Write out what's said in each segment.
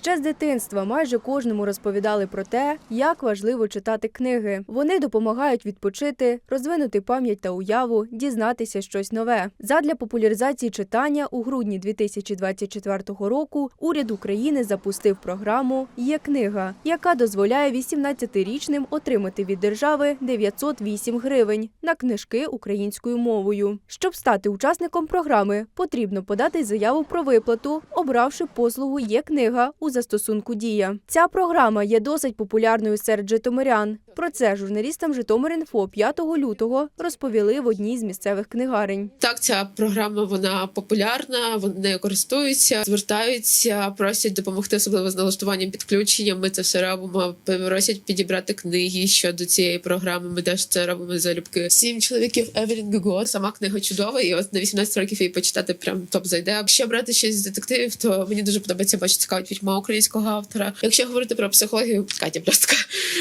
Ще з дитинства майже кожному розповідали про те, як важливо читати книги. Вони допомагають відпочити, розвинути пам'ять та уяву, дізнатися щось нове. Задля популяризації читання у грудні 2024 року уряд України запустив програму Є книга, яка дозволяє 18-річним отримати від держави 908 гривень на книжки українською мовою. Щоб стати учасником програми, потрібно подати заяву про виплату, обравши послугу Є книга у застосунку Дія. Ця програма є досить популярною серед житомирян. Про це журналістам Житомир.Інфо 5 лютого розповіли в одній з місцевих книгарень. Так, ця програма вона популярна, вони нею користуються, звертаються, просять допомогти, особливо з налаштуванням підключення. Ми це все робимо. Просять підібрати книги щодо цієї програми. Ми теж це робимо залюбки. Сім чоловіків Евелін Гого. Сама книга чудова, і от на 18 років її почитати прям топ зайде. Якщо брати щось з детективів, то мені дуже подобається бачити цікавить пітьма українського автора. Якщо говорити про психологію, Катя Брестка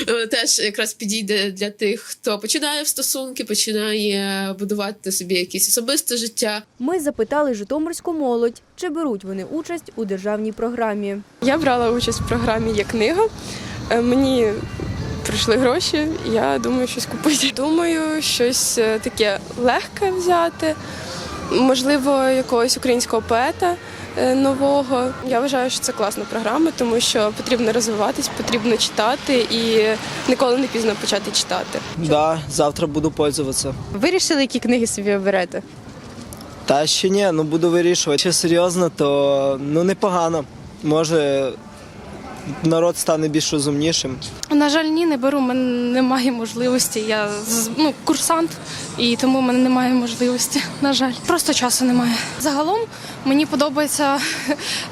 е, теж якраз підійде для тих, хто починає в стосунки, починає будувати собі якесь особисте життя. Ми запитали житомирську молодь, чи беруть вони участь у державній програмі. Я брала участь в програмі Є книга. Е, Мені прийшли гроші, я думаю, щось купити. Думаю, щось е, таке легке взяти, можливо, якогось українського поета нового. Я вважаю, що це класна програма, тому що потрібно розвиватись, потрібно читати і ніколи не пізно почати читати. Да, завтра буду пользуватися. Вирішили, які книги собі оберете? Та ще ні, ну буду вирішувати. Якщо серйозно, то ну непогано. Може народ стане більш розумнішим. На жаль, ні, не беру. У мене немає можливості. Я ну, курсант, і тому в мене немає можливості. На жаль, просто часу немає. Загалом мені подобається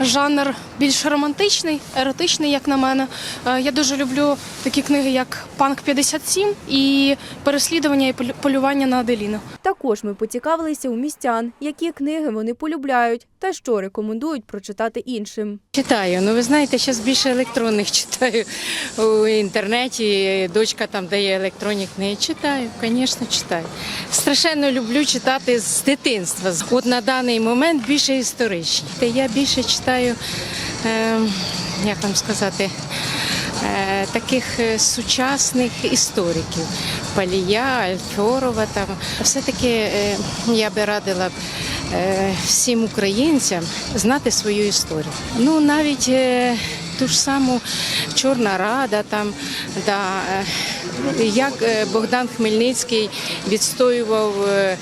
жанр більш романтичний, еротичний, як на мене. Е, Я дуже люблю такі книги, як Панк 57 і переслідування і полювання на Аделіну. Також ми поцікавилися у містян, які книги вони полюбляють та що рекомендують прочитати іншим. Читаю. Ну ви знаєте, зараз більше електронних читаю у інтернеті. Дочка там дає електронні книги. Читаю, звісно, читаю. Страшенно люблю читати з дитинства. От на даний момент більше історичні. Я більше читаю, е, як вам сказати. е, Таких е, сучасних істориків Палія, Альфьорова там. Все-таки е, я би радила всім українцям знати свою історію. Ну навіть ту ж саму Чорна Рада, там да, е, як е, Богдан Хмельницький відстоював е,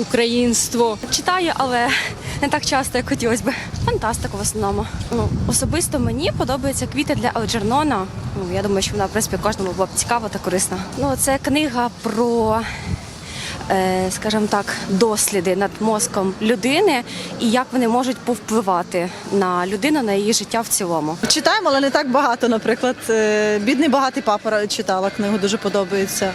українство. Читаю, але не так часто, як хотілося б. Фантастику в основному. Ну, особисто мені подобаються квіти для Алджернона. Ну, я думаю, що вона, в принципі, кожному була б цікава та корисна. Ну, це книга про. Е, Скажімо так, досліди над мозком людини і як вони можуть повпливати на людину, на її життя в цілому. Читаємо, але не так багато. Наприклад, е, бідний багатий папа читала книгу, дуже подобається.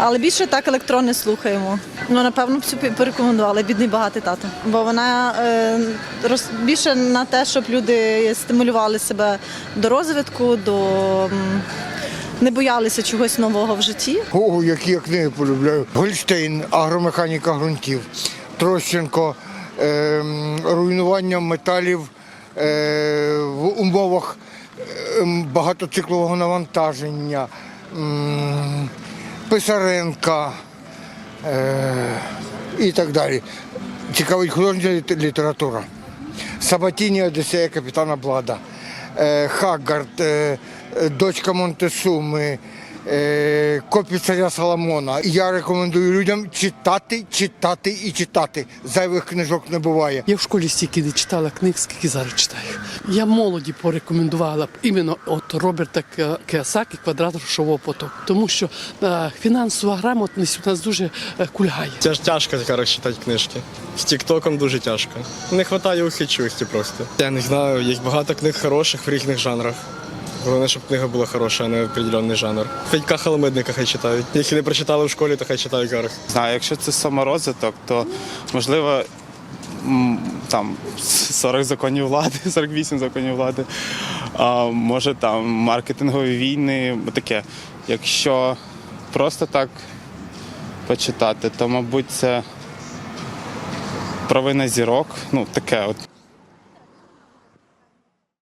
Але більше так електронне слухаємо. Ну, напевно, цю порекомендувала бідний багатий тато. Бо вона е, роз, більше на те, щоб люди стимулювали себе до розвитку, до не боялися чогось нового в житті. Ого, які я книги полюбляю. Гольштейн, агромеханіка ґрунтів, Трощенко, ем, руйнування металів е, в умовах ем, багатоциклового навантаження, Писаренка е, і так далі. Цікавить художня література. Сабатіні Одіссея капітана Блада, е, Хаггард, е, е, дочка Монтесуми, е, Копі царя Соломона. Я рекомендую людям читати, читати і читати. Зайвих книжок не буває. Я в школі стільки не читала книг, скільки зараз читаю. Я молоді порекомендувала б іменно от Роберта Кіосакі «Квадрат грошового потоку», тому що е, фінансова грамотність у нас дуже е, кульгає. Це ж тяжко зараз читати книжки. З Тіктоком дуже тяжко. Не вистачає ухильчивості просто. Я не знаю, є багато книг хороших в різних жанрах. Головне, щоб книга була хороша, а не определенний жанр. Федька Холомидника хай читають. Якщо не прочитали в школі, то хай читають зараз. знаю, якщо це саморозвиток, то можливо там 40 законів влади, 48 законів влади, а може там маркетингові війни, таке. Якщо просто так почитати, то мабуть це провина зірок. Ну, таке от